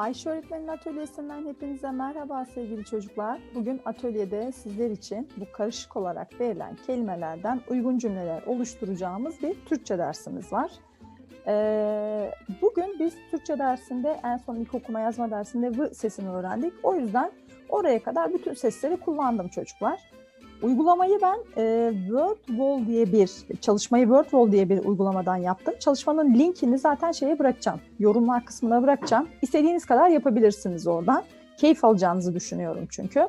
Ayşe Öğretmenin Atölyesi'nden hepinize merhaba sevgili çocuklar. Bugün atölyede sizler için bu karışık olarak verilen kelimelerden uygun cümleler oluşturacağımız bir Türkçe dersimiz var. Ee, bugün biz Türkçe dersinde en son ilk okuma yazma dersinde v sesini öğrendik. O yüzden oraya kadar bütün sesleri kullandım çocuklar. Uygulamayı ben e, WordWall diye bir, çalışmayı WordWall diye bir uygulamadan yaptım. Çalışmanın linkini zaten şeye bırakacağım, yorumlar kısmına bırakacağım. İstediğiniz kadar yapabilirsiniz oradan. Keyif alacağınızı düşünüyorum çünkü.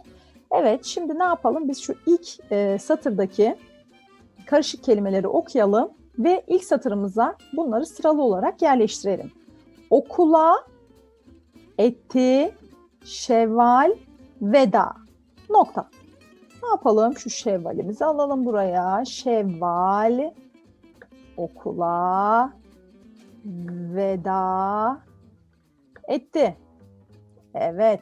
Evet, şimdi ne yapalım? Biz şu ilk e, satırdaki karışık kelimeleri okuyalım ve ilk satırımıza bunları sıralı olarak yerleştirelim. Okula, etti, şevval, veda. Nokta. Yapalım? Şu şevvalimizi alalım buraya. Şevval, okula, veda etti. Evet.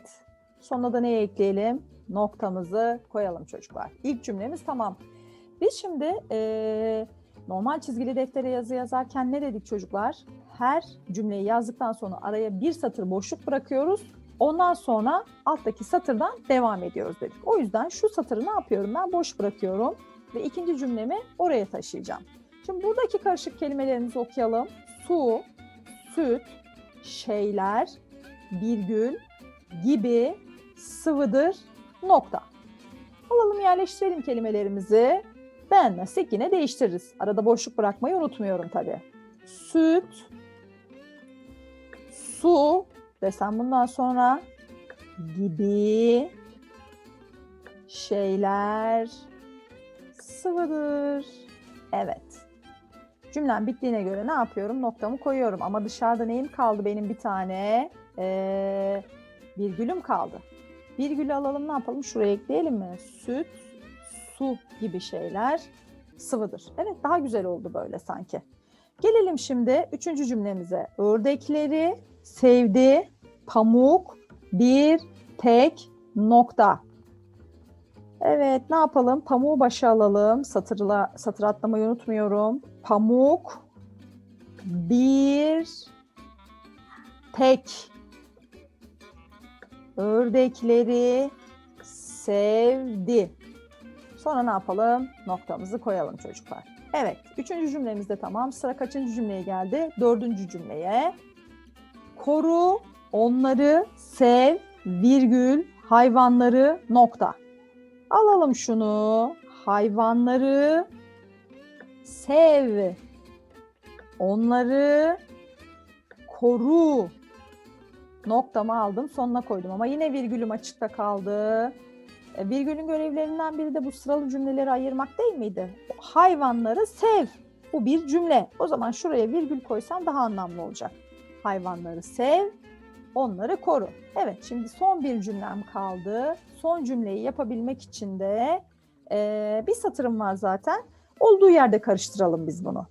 Sonuna da neye ekleyelim? Noktamızı koyalım çocuklar. İlk cümlemiz tamam. Biz şimdi eee, normal çizgili deftere yazı yazarken ne dedik çocuklar? Her cümleyi yazdıktan sonra araya bir satır boşluk bırakıyoruz. Ondan sonra alttaki satırdan devam ediyoruz dedik. O yüzden şu satırı ne yapıyorum ben? Boş bırakıyorum ve ikinci cümlemi oraya taşıyacağım. Şimdi buradaki karışık kelimelerimizi okuyalım. Su, süt, şeyler, virgül, gibi, sıvıdır, nokta. Alalım yerleştirelim kelimelerimizi. Beğenmezsek yine değiştiririz. Arada boşluk bırakmayı unutmuyorum tabii. Süt, su desem bundan sonra gibi şeyler sıvıdır. Evet. Cümlem bittiğine göre ne yapıyorum? Noktamı koyuyorum. Ama dışarıda neyim kaldı benim bir tane? Ee, virgülüm kaldı. Virgülü alalım ne yapalım? Şuraya ekleyelim mi? Süt, su gibi şeyler sıvıdır. Evet daha güzel oldu böyle sanki. Gelelim şimdi üçüncü cümlemize. Ördekleri sevdi, pamuk, bir tek nokta. Evet ne yapalım? Pamuğu başa alalım. Satırla, satır atlamayı unutmuyorum. Pamuk, bir tek ördekleri sevdi. Sonra ne yapalım? Noktamızı koyalım çocuklar. Evet, üçüncü cümlemiz de tamam. Sıra kaçıncı cümleye geldi? Dördüncü cümleye. Koru, onları sev, virgül, hayvanları, nokta. Alalım şunu. Hayvanları sev. Onları koru. Noktamı aldım, sonuna koydum ama yine virgülüm açıkta kaldı. E, Virgülün görevlerinden biri de bu sıralı cümleleri ayırmak değil miydi? Hayvanları sev. Bu bir cümle. O zaman şuraya virgül koysam daha anlamlı olacak. Hayvanları sev, onları koru. Evet, şimdi son bir cümlem kaldı. Son cümleyi yapabilmek için de e, bir satırım var zaten. Olduğu yerde karıştıralım biz bunu.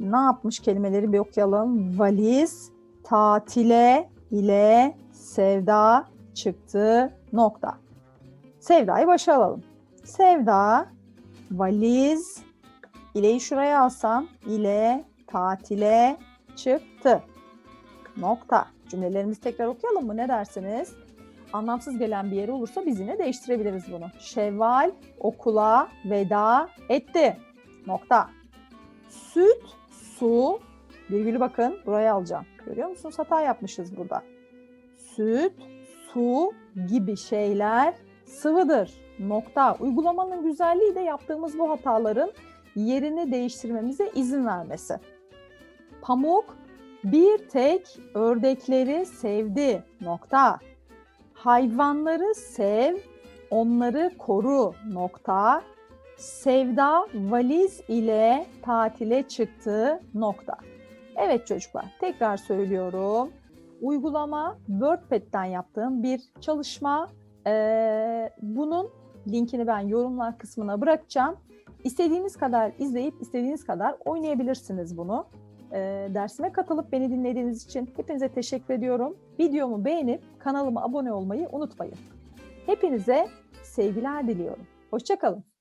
Ne yapmış kelimeleri bir okuyalım. Valiz, tatile ile sevda çıktı nokta. Sevda'yı başa alalım. Sevda, valiz, ileyi şuraya alsam, ile tatile çıktı. Nokta. Cümlelerimizi tekrar okuyalım mı? Ne dersiniz? Anlamsız gelen bir yeri olursa biz yine değiştirebiliriz bunu. Şevval okula veda etti. Nokta. Süt, su, virgülü bakın buraya alacağım. Görüyor musunuz? Hata yapmışız burada. Süt, su gibi şeyler sıvıdır. Nokta. Uygulamanın güzelliği de yaptığımız bu hataların yerini değiştirmemize izin vermesi. Pamuk bir tek ördekleri sevdi. Nokta. Hayvanları sev, onları koru. Nokta. Sevda valiz ile tatile çıktı. Nokta. Evet çocuklar, tekrar söylüyorum. Uygulama WordPad'den yaptığım bir çalışma. Ee, bunun linkini ben yorumlar kısmına bırakacağım. İstediğiniz kadar izleyip istediğiniz kadar oynayabilirsiniz bunu. Ee, dersime katılıp beni dinlediğiniz için hepinize teşekkür ediyorum. Videomu beğenip kanalıma abone olmayı unutmayın. Hepinize sevgiler diliyorum. Hoşçakalın.